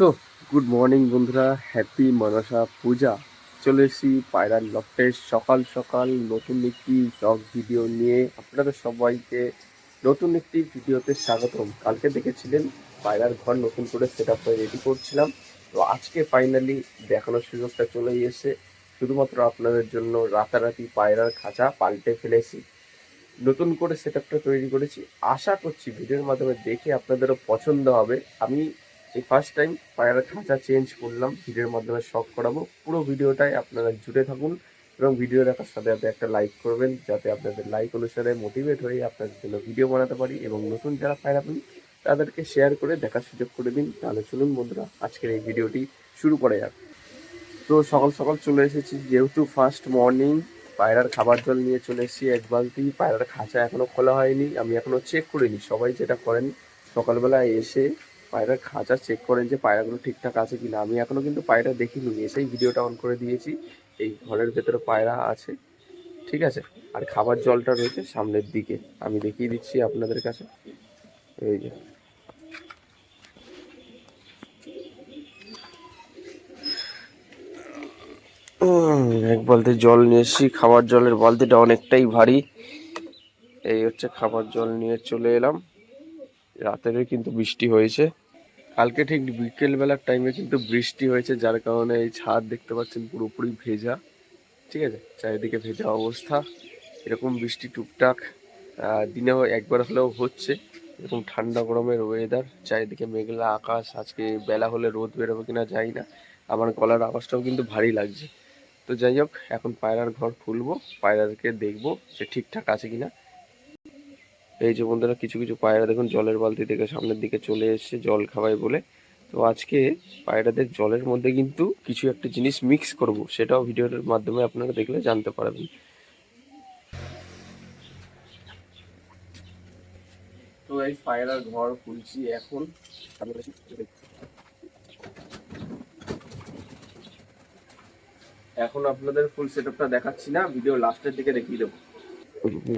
So good morning বন্ধুরা। Happy Manasa Puja চলে এসেছি পায়রার লফটে। সকাল সকাল নতুন একটি ব্লগ ভিডিও নিয়ে আপনাদের সবাইকে নতুন একটি ভিডিওতে স্বাগতম। কালকে দেখেছিলেন পায়রার ঘর নতুন করে সেট আপটা রেডি করছিলাম। তো আজকে ফাইনালি দেখানোর সুযোগটা চলে এসে শুধুমাত্র আপনাদের জন্য রাতারাতি পায়রার খাঁচা পাল্টে ফেলেছি। নতুন করে সেট তৈরি করেছি। আশা করছি ভিডিওর মাধ্যমে দেখে আপনাদেরও পছন্দ হবে। আমি এই ফার্স্ট টাইম পায়রার খাঁচা চেঞ্জ করলাম, ভিডিওর মাধ্যমে শখ করাবো। পুরো ভিডিওটাই আপনারা জুড়ে থাকুন এবং ভিডিও দেখার সাথে সাথে একটা লাইক করবেন, যাতে আপনাদের লাইক অনুসারে মোটিভেট হয়ে আপনাদের জন্য ভিডিও বানাতে পারি এবং নতুন যারা পায়রা পান তাদেরকে শেয়ার করে দেখার সুযোগ করে দিন। তাহলে চলুন বন্ধুরা, আজকের এই ভিডিওটি শুরু করা যাক। তো সকাল সকাল চলে এসেছি, যেহেতু ফার্স্ট মর্নিং পায়রার খাবার জল নিয়ে চলে এসেছি, এক বালতি। পায়রার খাঁচা এখনও খোলা হয়নি, আমি এখনও চেক করিনি, সবাই যেটা করেন সকালবেলা এসে পায়রার খাঁচা চেক করেন যে পায়রাগুলো ঠিকঠাক আছে কি না আমি এখনও কিন্তু পায়রা দেখিনি এসেই ভিডিওটা অন করে দিয়েছি। এই ঘরের ভেতরে পায়রা আছে, ঠিক আছে? আর খাবার জলটা রয়েছে সামনের দিকে। আমি দেখিয়ে দিচ্ছি আপনাদের কাছে। এই যে। এক বালতি জল নিয়ে এসেছি। খাবার জলের বালতিটা অনেকটাই ভারী। এই হচ্ছে খাবার জল নিয়ে চলে এলাম। রাতের কিন্তু বৃষ্টি হয়েছে। কালকে ঠিক বিকেল বেলার টাইমে কিন্তু বৃষ্টি হয়েছে, যার কারণে এই ছাদ দেখতে পাচ্ছেন পুরোপুরি ভেজা। ঠিক আছে? চারিদিকে ভেজা অবস্থা। এরকম বৃষ্টি টুকটাক দিনে একবার হলেও হচ্ছে। এরকম ঠান্ডা গরমের ওয়েদার চারিদিকে মেঘলা আকাশ। আজকে বেলা হলে রোদ বেরোবে কিনা জানি না। আমার গলার আওয়াজটাও কিন্তু ভারী লাগছে। তো যাই হোক, এখন পায়রার ঘর খুলবো, পায়রাকে দেখব সে ঠিকঠাক আছে কিনা। এই যে বন্ধুরা, কিছু কিছু পায়রা দেখুন জলের বালতি থেকে সামনের দিকে চলে এসেছে জল খাওয়াই বলে। তো আজকে পায়রাদের জলের মধ্যে কিন্তু কিছু একটা জিনিস মিক্স করব, সেটাও ভিডিওর মাধ্যমে আপনারা দেখলে জানতে পারবেন। তো এই পায়রার ঘর খুলছি এখন। এখন আপনাদের ফুল সেটআপটা দেখাচ্ছি না ভিডিও লাস্টের দিকে দেখিয়ে দেবো।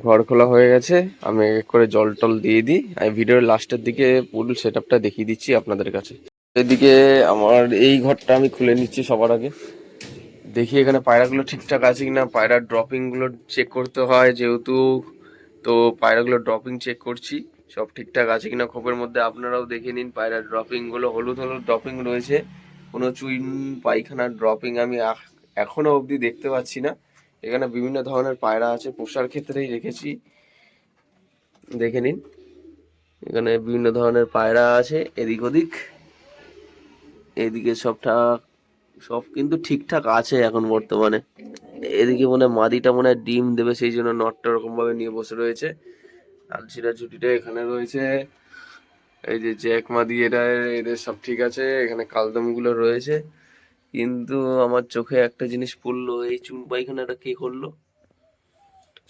ঘর খোলা হয়ে গেছে। আমি এক করে জল টল দিয়ে দিই। আমি ভিডিওর লাস্টের দিকে ফুল সেট আপটা দেখিয়ে দিচ্ছি আপনাদের কাছে। এদিকে আমার এই ঘরটা আমি খুলে নিচ্ছি সবার আগে। দেখি এখানে পায়রাগুলো ঠিকঠাক আছে কিনা। পায়রার ড্রপিংগুলো চেক করতে হয় যেহেতু। তো পায়রাগুলো ড্রপিং চেক করছি। সব ঠিকঠাক আছে কিনা খোপের মধ্যে আপনারাও দেখে নিন পায়রার ড্রপিংগুলো। হলুদ হলুদ ড্রপিং রয়েছে। কোনো চুইন, পায়খানার ড্রপিং আমি এখনও অবধি দেখতে পাচ্ছি না। এখানে বিভিন্ন ধরনের পায়রা আছে, পোষার ক্ষেত্রেই রেখেছি। দেখে নিন। এখানে বিভিন্ন ধরনের পায়রা আছে, এদিক ওদিক। এদিকে সবটা, সব কিন্তু ঠিকঠাক আছে এখন বর্তমানে। এদিকে মনে হয় মাদিটা মনে হয় ডিম দেবে, সেই জন্য নটটা ওরকম ভাবে নিয়ে বসে রয়েছে। আলসিরা ছুটিটা এখানে রয়েছে। এই যে জ্যাক মাদি এটা এদের সব ঠিক আছে। এখানে কালদমগুলো রয়েছে। কিন্তু আমার চোখে একটা জিনিস পড়ল, এই চুন পায়খানাটা কে করল?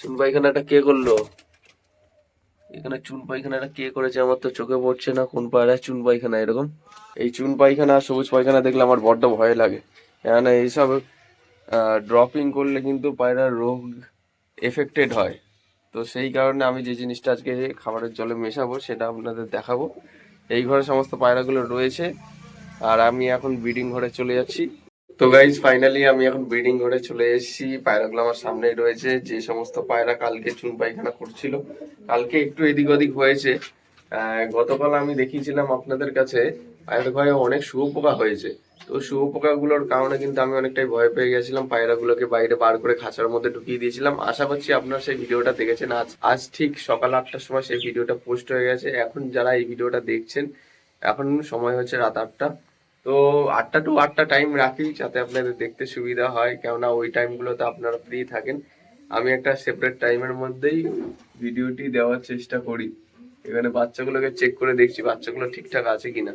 চুন পায়খানাটা কে করল? এখানে চুন পায়খানাটা কে করেছে আমার তো চোখে পড়ছে না, কোন পায়রা চুন পায়খানা এরকম? এই চুন পায়খানা সবুজ পায়খানা দেখলে আমার বড্ড ভয় লাগে। কেননা এইসব ড্রপিং করলে কিন্তু পায়রার রোগ এফেক্টেড হয়। তো সেই কারণে আমি যে জিনিসটা আজকে খাবারের জলে মেশাবো, সেটা আপনাদের দেখাবো। এই ঘরে সমস্ত পায়রাগুলো রয়েছে। আর আমি এখন ব্রিডিং ঘরে চলে যাচ্ছি। তো গাইজ ফাইনালি আমি এখন ব্রিডিং ঘরে চলে এসেছি। পায়রাগুলো আমার সামনেই রয়েছে। যে সমস্ত পায়রা কালকে চুন পায়খানা করছিল, কালকে একটু এদিক ওদিক হয়েছে। গতকাল আমি দেখিয়েছিলাম আপনাদের কাছে, পায়রা ঘরে অনেক শুয়োপোকা হয়েছে। তো শুয়োপোকাগুলোর কারণে কিন্তু আমি অনেকটাই ভয় পেয়ে গেছিলাম। পায়রাগুলোকে বাইরে বার করে খাঁচার মধ্যে ঢুকিয়ে দিয়েছিলাম। আশা করছি আপনারা সেই ভিডিওটা দেখেছেন। আজ আজ ঠিক সকাল আটটার সময় সেই ভিডিওটা পোস্ট হয়ে গেছে। এখন যারা এই ভিডিওটা দেখছেন, এখন সময় হচ্ছে রাত আটটা। তো আটটা টু আটটা টাইম রাখি যাতে আপনাদের দেখতে সুবিধা হয়। কেননা ওই টাইমগুলোতে আপনারা ফ্রি থাকেন। আমি একটা সেপারেট টাইমের মধ্যেই ভিডিওটি দেওয়ার চেষ্টা করি। এখানে বাচ্চাগুলোকে চেক করে দেখছি বাচ্চাগুলো ঠিকঠাক আছে কিনা।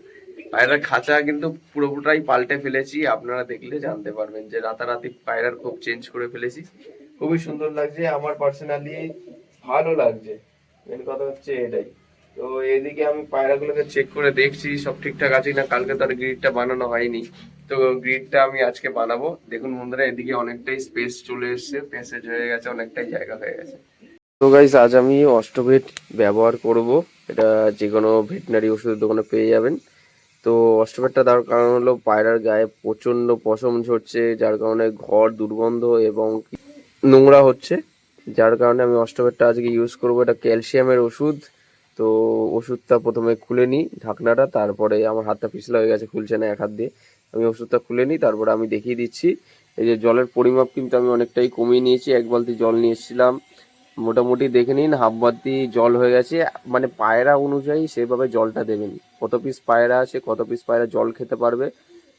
পায়রার খাঁচা কিন্তু পুরোপুরাই পাল্টে ফেলেছি। আপনারা দেখলে জানতে পারবেন যে রাতারাতি পায়রার খুব চেঞ্জ করে ফেলেছি। খুবই সুন্দর লাগছে। আমার পার্সোনালি ভালো লাগছে। মেন কথা হচ্ছে এটাই। তো এদিকে আমি পায়রাগুলোকে চেক করে দেখছি, সব ঠিকঠাক আছে না কালকে তো আর গ্রিডটা বানানো হয়নি। তো গ্রিডটা আমি আজকে বানাবো। দেখুন বন্ধুরা, এদিকে অনেকটাই স্পেস চলে এসেছে প্যাসেজ হয়ে গেছে, অনেকটাই জায়গা হয়ে গেছে। তো গাইস আজ আমি অষ্টভেট ব্যবহার করব। এটা যে কোনো ভেটেনারি ওষুধের দোকানে পেয়ে যাবেন। তো অস্ট্রোবেটটা দেওয়ার কারণ হলো, পায়রার গায়ে প্রচণ্ড পশম ঝরছে, যার কারণে ঘর দুর্গন্ধ এবং নোংরা হচ্ছে। যার কারণে আমি অস্ট্রোবেটটা আজকে ইউজ করব। এটা ক্যালসিয়ামের ওষুধ। তো ওষুধটা প্রথমে খুলে নিই ঢাকনাটা, তারপরে আমার হাতটা পিছলা হয়ে গেছে, খুলছে না এক হাত দিয়ে। আমি ওষুধটা খুলে নিই, তারপরে আমি দেখিয়ে দিচ্ছি। এই যে জলের পরিমাপ কিন্তু আমি অনেকটাই কমিয়ে নিয়েছি, এক বালতি জল নিয়ে এসেছিলাম। মোটামুটি দেখে নিন, হাফ বালতি জল হয়ে গেছে। মানে পায়রা অনুযায়ী সেভাবে জলটা দেবেন। কত পিস পায়রা আছে, কত পিস পায়রা জল খেতে পারবে,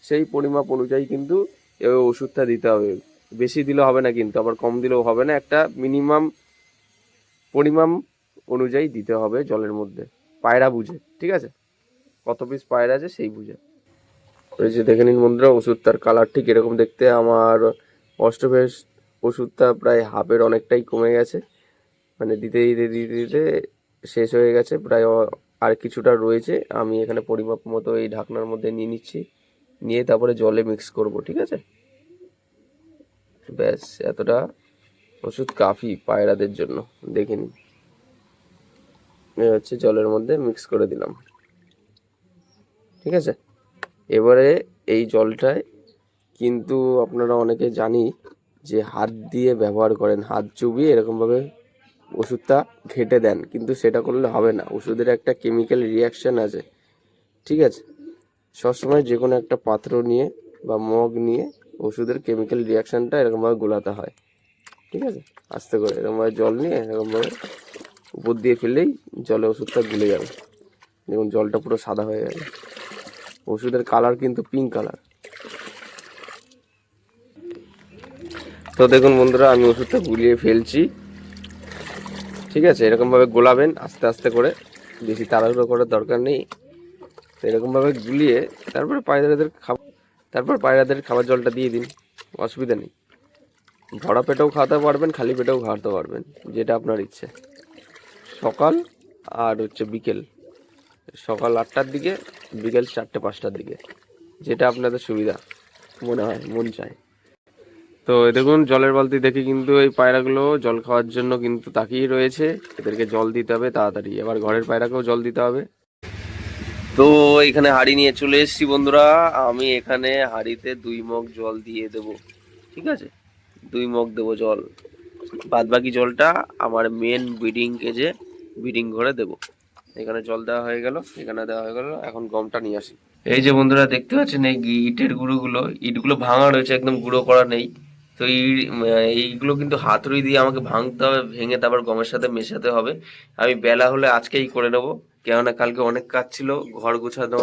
সেই পরিমাপ অনুযায়ী কিন্তু এভাবে ওষুধটা দিতে হবে। বেশি দিলেও হবে না কিন্তু, আবার কম দিলেও হবে না। একটা মিনিমাম পরিমাণ অনুযায়ী দিতে হবে জলের মধ্যে। পায়রা বুঝে, ঠিক আছে? কত পিস পায়রা আছে সেই বুঝে। ওই যে দেখে নিন বন্ধুরা, ওষুধটার কালার ঠিক এরকম দেখতে। আমার অষ্টভেষ ওষুধটা প্রায় হাফের অনেকটাই কমে গেছে। মানে দিতে দিতে দিতে দিতে শেষ হয়ে গেছে। প্রায় আর কিছুটা রয়েছে। আমি এখানে পরিমাপ মতো এই ঢাকনার মধ্যে নিয়ে নিচ্ছি। নিয়ে তারপরে জলে মিক্স করব, ঠিক আছে? ব্যাস, এতটা ওষুধ কাফি পায়রাদের জন্য। দেখে নিন। হচ্ছে জলের মধ্যে মিক্স করে দিলাম। ঠিক আছে? এবারে এই জলটায় কিন্তু আপনারা অনেকে জানি যে হাত দিয়ে ব্যবহার করেন, হাত চুবিয়ে এরকমভাবে ওষুধটা ঘেটে দেন, কিন্তু সেটা করলে হবে না। ওষুধের একটা কেমিক্যাল রিয়াকশান আছে। ঠিক আছে? সবসময় যে কোনো একটা পাত্র নিয়ে বা মগ নিয়ে ওষুধের কেমিক্যাল রিয়াকশানটা এরকমভাবে গোলাতে হয়। ঠিক আছে? আস্তে করে এরকমভাবে জল নিয়ে এরকমভাবে উপর দিয়ে ফেললেই জলে ওষুধটা গুলে যাবে। দেখুন, জলটা পুরো সাদা হয়ে যাবে ওষুধের কালার কিন্তু পিঙ্ক কালার তো দেখুন বন্ধুরা, আমি ওষুধটা গুলিয়ে ফেলছি। ঠিক আছে, এরকমভাবে গোলাবেন, আস্তে আস্তে করে। বেশি তাড়াহুড়ো করার দরকার নেই। এরকমভাবে গুলিয়ে তারপরে পায়রাদের খাবার, তারপর পায়রাদের খাবার জলটা দিয়ে দিন। অসুবিধা নেই। ভরা পেটেও খাওয়াতে পারবেন, খালি পেটেও খাওয়াতে পারবেন, যেটা আপনার ইচ্ছে। সকাল আর হচ্ছে বিকেল। সকাল আটটার দিকে, বিকেল চারটে পাঁচটার দিকে। যেটা আপনাদের সুবিধা, মনে হয়, মন চায়। তো দেখুন, জলের বালতি দেখে কিন্তু এই পায়রাগুলো জল খাওয়ার জন্য কিন্তু তাকিয়ে রয়েছে। এদেরকে জল দিতে হবে তাড়াতাড়ি। এবার ঘরের পায়রাকেও জল দিতে হবে। তো এখানে হাঁড়ি নিয়ে চলে এসেছি বন্ধুরা। আমি এখানে হাঁড়িতে দুই মগ জল দিয়ে দেব। ঠিক আছে? দুই মগ দেবো জল। বাদ বাকি জলটা আমার মেন ব্রিডিং কেজে ব্রিডিং করে দেবো। এখানে জল দেওয়া হয়ে গেল, এখানে দেওয়া হয়ে গেল, এখন গমটা নিয়ে আসি। এই যে বন্ধুরা দেখতে পাচ্ছেন এই ইটের গুঁড়োগুলো, ইটগুলো ভাঙা রয়েছে, একদম গুঁড়ো করা নেই। তো এই এইগুলো কিন্তু হাতুড়ি দিয়ে আমাকে ভাঙতে হবে, ভেঙে তারপর গমের সাথে মেশাতে হবে। আমি বেলা হলে আজকেই করে নেব, কেননা কালকে অনেক কাজ ছিল, ঘর গোছানো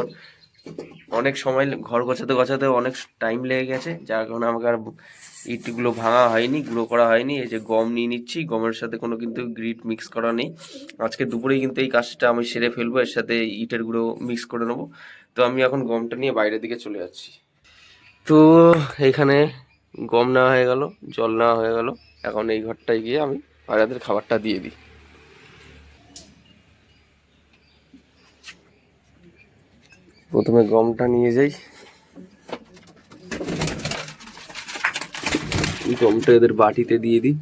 অনেক সময় ঘর গোছাতে গোছাতে অনেক টাইম লেগে গেছে, যার কারণে আমাকে আর ইটগুলো ভাঙা হয়নি, গুঁড়ো করা হয়নি, এই যে গম নিয়ে নিচ্ছি, গমের সাথে কোনো কিন্তু গ্রিট মিক্স করা নেই। আজকে দুপুরেই কিন্তু এই কাজটা আমি সেরে ফেলব, এর সাথে ইটের গুঁড়ো মিক্স করে নেব। তো আমি এখন গমটা নিয়ে বাইরের দিকে চলে যাচ্ছি। তো এখানে গম নেওয়া হয়ে গেল, জল নেওয়া হয়ে গেল। এখন এই ঘরটায় গিয়ে আমি পায়রাদের খাবারটা দিয়ে দিই। প্রথমে গমটা নিয়ে যাই। গমটা এদের বাটিতে দিয়ে দিই।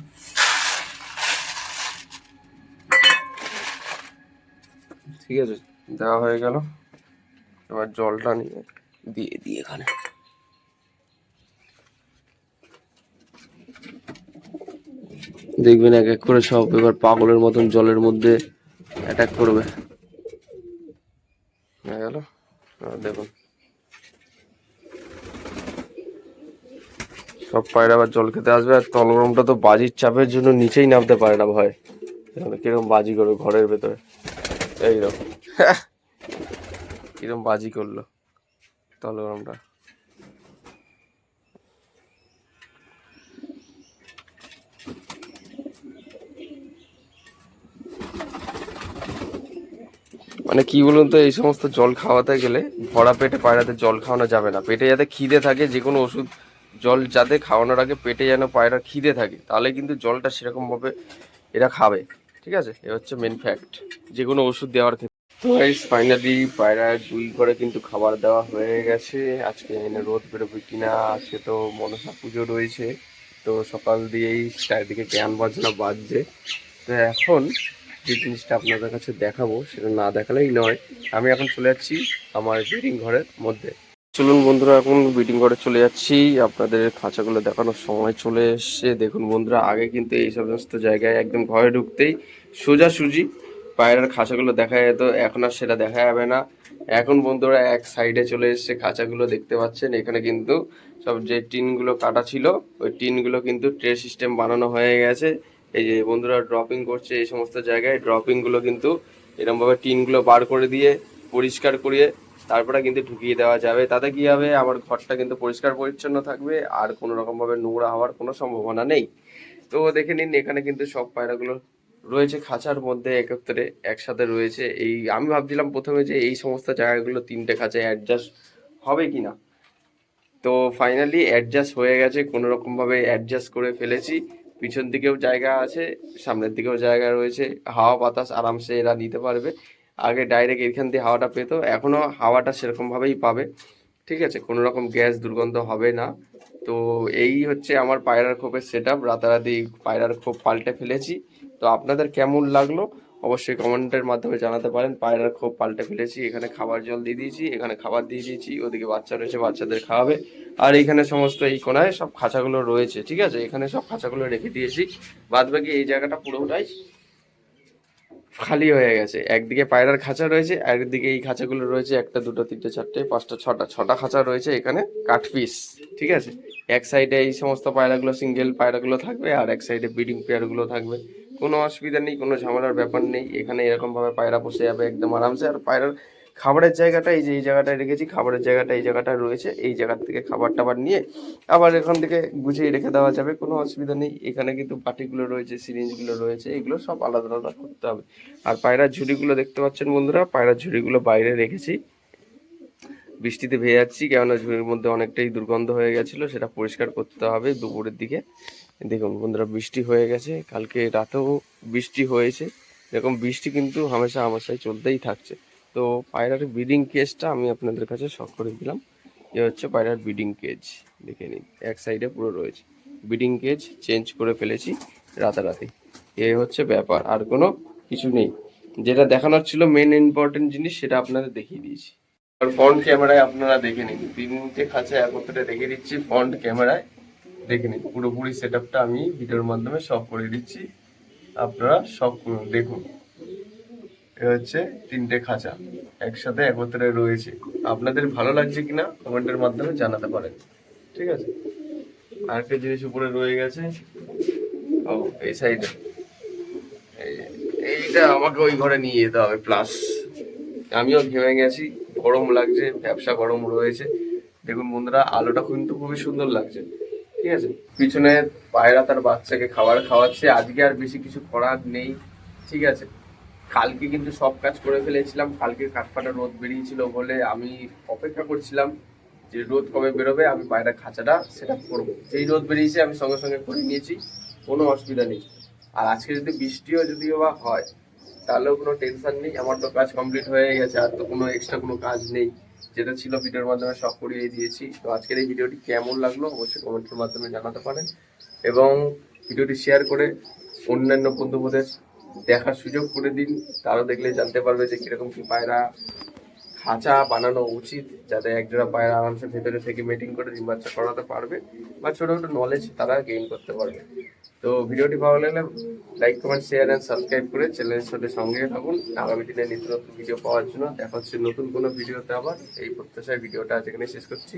ঠিক আছে, দেওয়া হয়ে গেল। এবার জলটা নিয়ে দিয়ে দিই এখানে। দেখবেন এক এক করে সব এবার পাগলের মতন জলের মধ্যে অ্যাটাক করবে। গেল? দেখুন। সব পায়রা আবার জল খেতে আসবে, আর তলগরমটা তো বাজির চাপের জন্য নিচেই নামতে পারে না ভয়। কীরকম বাজি করবে ঘরের ভেতরে? এইরকম কীরকম বাজি করল তলগরমটা মানে কি বলুন তো, এই সমস্ত জল খাওয়াতে গেলে ভরা পেটে পায়রাতে জল খাওয়ানো যাবে না। পেটে যাতে খিদে থাকে, যে কোনো ওষুধ জল যাতে খাওয়ানোর আগে পেটে যেন পায়রা খিদে থাকে, তাহলে কিন্তু জলটা সেরকমভাবে এরা খাবে, ঠিক আছে? এ হচ্ছে মেন ফ্যাক্ট যে কোনো ওষুধ দেওয়ার ক্ষেত্রে। তো ফাইনালি পায়রা দুই করে কিন্তু খাবার দেওয়া হয়ে গেছে। আজকে এনে রোদ বেরোবে কিনা, আজকে তো মনসা পুজো রয়েছে। তো সকাল দিয়েই চারিদিকে ক্যান বাজনা বাজছে। তো এখন যে জিনিসটা আপনাদের কাছে দেখাবো, সেটা না দেখালেই নয়। আমি এখন চলে যাচ্ছি আমার ব্রিডিং ঘরের মধ্যে। চলুন বন্ধুরা, এখন ব্রিডিং করে চলে যাচ্ছি। আপনাদের খাঁচাগুলো দেখানোর সময় চলে এসছে। দেখুন বন্ধুরা, আগে কিন্তু এই সমস্ত জায়গায় একদম ঘরে ঢুকতেই সোজাসুজি পায়রার খাঁচাগুলো দেখা যেত, এখন আর সেটা দেখা যাবে না। এখন বন্ধুরা এক সাইডে চলে এসছে খাঁচাগুলো, দেখতে পাচ্ছেন, এখানে কিন্তু সব যে টিনগুলো কাটা ছিল, ওই টিনগুলো কিন্তু ট্রে সিস্টেম বানানো হয়ে গেছে। এই যে বন্ধুরা ড্রপিং করছে এই সমস্ত জায়গায় ড্রপিংগুলো কিন্তু এরকমভাবে টিনগুলো বার করে দিয়ে পরিষ্কার করিয়ে তারপরে কিন্তু ঢুকিয়ে দেওয়া যাবে। তাতে কি হবে? আমার ঘরটা কিন্তু পরিষ্কার পরিচ্ছন্ন থাকবে, আর কোনো রকমভাবে নোংরা হওয়ার কোনো সম্ভাবনা নেই। তো দেখে নিন, এখানে কিন্তু সব পায়রাগুলো রয়েছে খাঁচার মধ্যে একত্রে একসাথে রয়েছে। এই আমি ভাবছিলাম প্রথমে যে এই সমস্ত জায়গাগুলো তিনটে খাঁচায় অ্যাডজাস্ট হবে কি না তো ফাইনালি অ্যাডজাস্ট হয়ে গেছে কোনো রকমভাবে অ্যাডজাস্ট করে ফেলেছি। পিছন দিকেও জায়গা আছে, সামনের দিকেও জায়গা রয়েছে। হাওয়া বাতাস আরামসে এরা নিতে পারবে। আগে ডাইরেক্ট এখান দিয়ে হাওয়াটা পেতো, এখনও হাওয়াটা সেরকমভাবেই পাবে। ঠিক আছে, কোনো রকম গ্যাস দুর্গন্ধ হবে না। তো এই হচ্ছে আমার পায়রার খোপের সেট আপ রাতারাতি পায়রার খোপ পাল্টে ফেলেছি। তো আপনাদের কেমন লাগল অবশ্যই কমেন্টের মাধ্যমে জানাতে পারেন। পায়রার খোপ পাল্টে ফেলেছি, এখানে খাবার জল দিয়ে দিয়েছি, এখানে খাবার দিয়ে দিয়েছি, ওদিকে বাচ্চা রয়েছে, বাচ্চাদের খাওয়াবে। আর এইখানে সমস্ত এই কোনায় সব খাঁচাগুলো রয়েছে, ঠিক আছে? এখানে সব খাঁচাগুলো রেখে দিয়েছি। বাদ বাকি এই জায়গাটা পুরোটাই খালি হয়ে গেছে। একদিকে পায়রার খাঁচা রয়েছে একদিকে এই খাঁচাগুলো রয়েছে, একটা, দুটো, তিনটে, চারটে, পাঁচটা, ছটা ছটা খাঁচা রয়েছে এখানে কাঠ পিস ঠিক আছে? এক সাইডে এই সমস্ত পায়রাগুলো সিঙ্গেল পায়রাগুলো থাকবে আর এক সাইডে ব্রিডিং পেয়ারগুলো থাকবে। কোনো অসুবিধা নেই, কোনো ঝামেলার ব্যাপার নেই। এখানে এরকমভাবে পায়রা বসে যাবে একদম আরামসে। আর পায়রার খাবারের জায়গাটা, এই যে, এই জায়গাটায় রেখেছি, খাবারের জায়গাটা, এই জায়গাটা রয়েছে, এই জায়গার থেকে খাবার টাবার নিয়ে আবার এখান থেকে গুছিয়ে রেখে দেওয়া যাবে, কোনো অসুবিধা নেই। এখানে কিন্তু বাটিগুলো রয়েছে, সিরিঞ্জগুলো রয়েছে, এগুলো সব আলাদা আলাদা করতে হবে। আর পায়রার ঝুড়িগুলো দেখতে পাচ্ছেন বন্ধুরা, পায়রার ঝুড়িগুলো বাইরে রেখেছি। বৃষ্টিতে ভেজে যাচ্ছি, কেননা ঝুড়ির মধ্যে অনেকটাই দুর্গন্ধ হয়ে গেছিল, সেটা পরিষ্কার করতে হবে দুপুরের দিকে। দেখুন বন্ধুরা, বৃষ্টি হয়ে গেছে, কালকে রাতেও বৃষ্টি হয়েছে, এরকম বৃষ্টি কিন্তু হামেশা হামেশাই চলতেই থাকছে। তো পায়রার ব্রিডিং কেজটা আমি আপনাদের কাছে শখ করে দিলাম। এ হচ্ছে পায়রার ব্রিডিং কেজ দেখে নিন, এক সাইডে পুরো রয়েছে। ব্রিডিং কেজ চেঞ্জ করে ফেলেছি রাতারাতি। এ হচ্ছে ব্যাপার, আর কোনো কিছু নেই। যেটা দেখানোর ছিল মেন ইম্পর্টেন্ট জিনিস, সেটা আপনাদের দেখিয়ে দিয়েছি। আর ফ্রন্ট ক্যামেরায় আপনারা দেখে নিন। তিনটে খাঁচা একত্রে রেখে দিচ্ছি ফ্রন্ট ক্যামেরায় দেখে নিন। পুরোপুরি সেট আমি ভিডিওর মাধ্যমে সব করে দিচ্ছি। আপনারা সব দেখুন। এ হচ্ছে তিনটে খাঁচা, একসাথে একত্রে রয়েছে। আপনাদের ভালো লাগছে কিনা কমেন্টের মাধ্যমে জানাতে পারেন। ঠিক আছে? আরেকটা জিনিস উপরে রয়ে গেছে। ও, এই সাইডে এইটা আমাকে ওই ঘরে নিয়ে যেতে হবে প্লাস আমিও ঘেমে গেছি, গরম লাগছে, ব্যবসা গরম রয়েছে। দেখুন বন্ধুরা, আলোটা কিন্তু খুবই সুন্দর লাগছে। ঠিক আছে? পিছনে পায়রা তার বাচ্চাকে খাবার খাওয়াচ্ছে, আজকে আর বেশি কিছু করার নেই। ঠিক আছে? কালকে কিন্তু সব কাজ করে ফেলেছিলাম। কালকে কাঠফাটা রোদ বেরিয়েছিল বলে আমি অপেক্ষা করছিলাম যে রোদ কবে বেরোবে, আমি পায়রা খাঁচাটা সেটা করব। যেই রোদ বেরিয়েছে আমি সঙ্গে সঙ্গে করে নিয়েছি, কোনো অসুবিধা নেই। আর আজকে যদি বৃষ্টিও যদিও বা হয়, তাহলেও কোনো টেনশন নেই। আমার তো কাজ কমপ্লিট হয়ে গেছে, আর তো কোনো এক্সট্রা কোনো কাজ নেই। যেটা ছিল ভিডিওর মাধ্যমে সব করিয়ে দিয়েছি। তো আজকের এই ভিডিওটি কেমন লাগল অবশ্যই কমেন্টের মাধ্যমে জানাতে পারেন। এবং ভিডিওটি শেয়ার করে অন্যান্য বন্ধুদের দেখার সুযোগ করে দিন। তারাও দেখলে জানতে পারবে যে কীরকম কি পায়রা খাঁচা বানানো উচিত, যাতে এক একজোড়া পায়রা আরামসে ভেতরে থেকে মিটিং করে ডিম বাচ্চা করাতে পারবে বা ছোটো ছোটো নলেজ তারা গেইন করতে পারবে। তো ভিডিওটি ভালো লাগলে like comment share and subscribe করে চ্যানেলের সাথে সঙ্গে থাকুন। আগামী দিনে নিত্য নতুন ভিডিও পাওয়ার জন্য দেখা হচ্ছে নতুন কোনো ভিডিওতে আবার। এই প্রত্যাশায় ভিডিওটা আজ এখানে শেষ করছি।